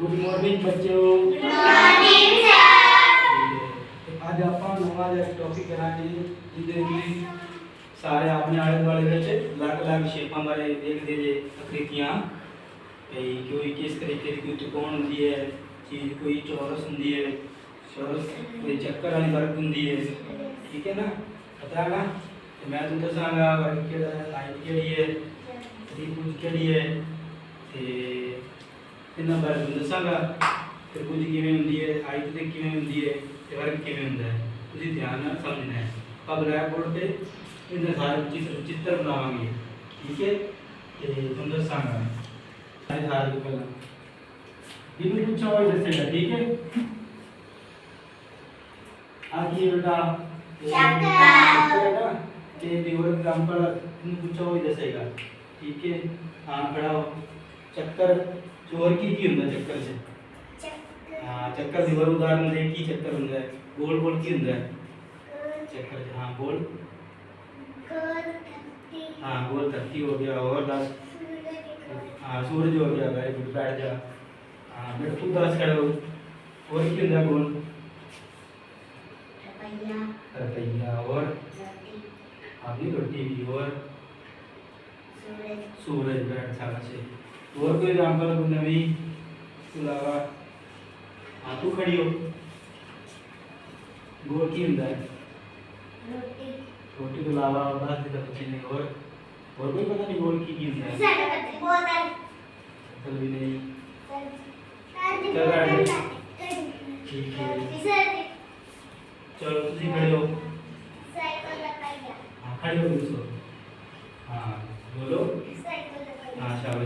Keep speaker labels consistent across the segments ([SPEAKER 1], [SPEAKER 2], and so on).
[SPEAKER 1] Good morning ਬੱਚਿਓ ਅੱਜ ਆਪਾਂ ਨਵਾਂ ਜਿਹਾ ਟੌਪਿਕ ਕਰਾਂਗੇ, ਜਿਹਦੇ ਵਿੱਚ ਸਾਰੇ ਆਪਣੇ ਆਲੇ ਦੁਆਲੇ ਵਿੱਚ ਅਲੱਗ-ਅਲੱਗ ਸ਼ੇਪਾਂ ਬਾਰੇ ਦੇਖਦੇ ਜੇ ਆਕ੍ਰਿਤੀਆਂ ਤੇ ਕੋਈ ਕਿਸ ਤਰੀਕੇ ਦੀ ਕੋਈ ਤਿਕੋਣ ਹੁੰਦੀ ਹੈ, ਚੀਜ਼ ਕੋਈ ਚੌਰਸ ਹੁੰਦੀ ਹੈ, ਚੌਰਸ ਕੋਈ ਚੱਕਰ ਵਾਲੀ ਵਰਗ ਹੁੰਦੀ ਹੈ। ਠੀਕ ਹੈ ਨਾ? ਪਤਾ ਹੈ ਤੇ ਮੈਂ ਤੁਹਾਨੂੰ ਦੱਸਾਂਗਾ ਵਰਗ ਕਿਹੜਾ ਹੈ ਲਾਈਨ ਕਿਹੜੀ ਹੈ ਤ੍ਰਿਭੁਜ ਕਿਹੜੀ ਹੈ, ਤੇ ਇਹਨਾਂ ਬਾਰੇ ਤੁਹਾਨੂੰ ਦੱਸਾਂਗਾ ਤ੍ਰਿਭੁਜ ਕਿਵੇਂ ਹੁੰਦੀ ਹੈ ਆਇਤ ਤੇ ਕਿਵੇਂ ਹੁੰਦੀ ਹੈ ਤੇ ਵਰਗ ਕਿਵੇਂ ਹੁੰਦਾ ਹੈ ਤੁਸੀਂ ਧਿਆਨ ਨਾਲ ਸਮਝਣਾ ਹੈ ਆਪਾਂ ਬਲੈਕ ਬੋਰਡ ਤੇ ਇਹਨਾਂ ਸਾਰੇ ਚਿੱਤਰ ਚਿੱਤਰ ਬਣਾਵਾਂਗੇ ਠੀਕ ਹੈ ਤੇ ਤੁਹਾਨੂੰ ਦੱਸਾਂਗਾ ਸਾਰੇ ਸਾਰੇ ਤੋਂ ਪਹਿਲਾਂ ਇਹਨੂੰ ਪੁੱਛਾ ਹੋਇਆ ਦੱਸੇਗਾ ਠੀਕ ਹੈ ਆਗੇ ਬੇਟਾ ਇਹ
[SPEAKER 2] ਚੱਕਰ।
[SPEAKER 1] ਚੱਕਰ ਹੈ ਨਾ ਤੇ ਦਿਵਰ ਐਗਜ਼ਾਮਪਲ ਇਹਨੂੰ ਪੁੱਛਾ चोर की की કી चक्कर से। છે चक्कर ચક્કર થી વર ઉદાહરણ લઈએ કી ચક્કર અંદર गोल ગોળ કી અંદર चक्कर हाँ गोल। हाँ गोल तख्ती हाँ, हो गया और दस हाँ सूरज हो गया भाई गुड बैठ जा। हाँ बेटा तू दस खड़े हो। और की था गोल। रपैया। और। अपनी हाँ, रोटी भी और। सूरज। बैठ जाना चाहिए और अलावा हाँ तू खड़ी हो। गोल की होता है? रोटी। के अलावा दस दिन बच्चे ने और और कोई पता नहीं गोल की की है? चल भी नहीं। ठीक है। चलो तुझी खड़े हो। हाँ खड़े हो दूसरो हाँ बोलो हाँ शाबाश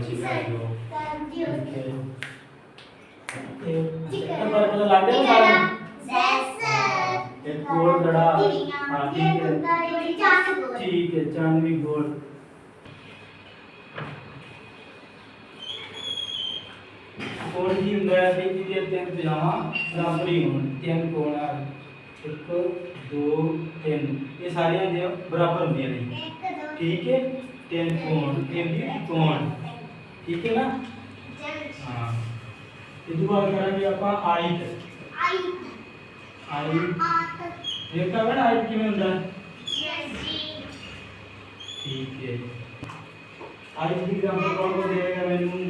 [SPEAKER 1] बैठ जाओ ठीक है चक्कर पर पता लग गया ना सारा ठीक है चांदनी गोल कौन की मैं अभी की देते हैं? पिजामा बराबरी होने तीन कोण है एक दो तीन ये सारी बराबर होंगे ठीक है तीन कोण तीन कोण। ठीक है ना? हाँ। ये दुआ करेंगे आप आयत। आयत। एक का बेटा आयत की बंदा ठीक है। आयत की एग्जांपल कौन को देगा मैंने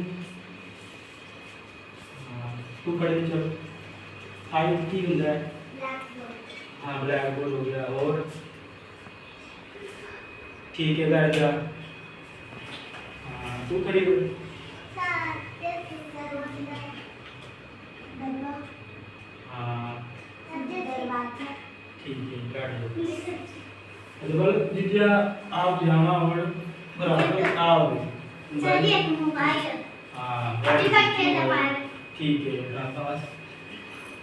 [SPEAKER 1] हाँ, तू पढ़े चल। आयत की बंदा हाँ ब्लैक बोल हो गया। और? ठीक है बैठ जा। हाँ तू खड़ी हो हाँ. ठीक है अजबल जितिया आप जामा और बराबर आओ हाँ बैठ जाओ। ठीक है आपका पास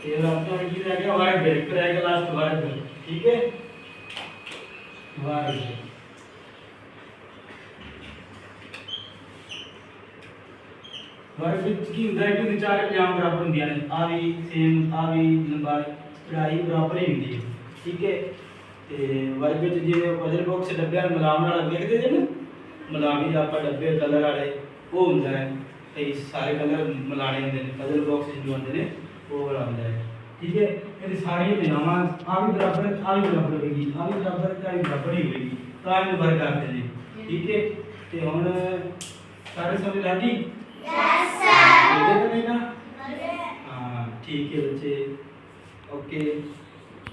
[SPEAKER 1] ये आपका की रह गया? वाइट ब्रेक पर आएगा लास्ट वाइट ब्रेक. ठीक है? White break. ਵਰਗ ਵਿੱਚ ਕੀ ਹੁੰਦਾ ਹੈ ਕਿ ਉਹਦੇ ਚਾਰ ਪਜਾਮ ਬਰਾਬਰ ਹੁੰਦੀਆਂ ਨੇ। ਆ ਵੀ ਸੇਮ ਆ ਵੀ ਲੰਬਾਈ ਚੜਾਈ ਬਰਾਬਰ ਹੀ ਹੁੰਦੀ ਹੈ। ਠੀਕ ਹੈ? ਤੇ ਵਰਗ ਵਿੱਚ ਜਿਵੇਂ ਪਜ਼ਲ ਬਾਕਸ ਡੱਬਿਆਂ ਨੂੰ ਮਲਾਮ ਨਾਲ ਵੇਖਦੇ ਜੇ ਨਾ ਮਲਾਮੀ ਆਪਾਂ ਡੱਬੇ ਕਲਰ ਵਾਲੇ ਉਹ ਹੁੰਦਾ ਹੈ ਤੇ ਸਾਰੇ ਕਲਰ ਮਿਲਾਣੇ ਹੁੰਦੇ ਨੇ ਪਜ਼ਲ ਬਾਕਸ ਜੋ ਹੁੰਦੇ ਨੇ ਉਹ ਵਾਲਾ ਹੁੰਦਾ ਹੈ। ਠੀਕ ਹੈ? ਇਹਦੇ ਸਾਰੀਆਂ ਪਜਾਮਾਂ ਆ ਵੀ ਬਰਾਬਰ ਆ ਵੀ ਬਰਾਬਰ ਹੋਏਗੀ ਆ ਵੀ ਬਰਾਬਰ ਆ ਵੀ ਬਰਾਬਰ ਹੀ ਹੋਏਗੀ। ਤਾਂ ਇਹਨੂੰ ਵਰਗ ਕਰਦੇ ਨੇ। ਠੀਕ ਹੈ? ਤੇ ਹੁਣ ਸਾਰੇ ਸਮਝ ਲੱਗ ਗਈ ठीक है तो नहीं ना हाँ ठीक है बच्चे ओके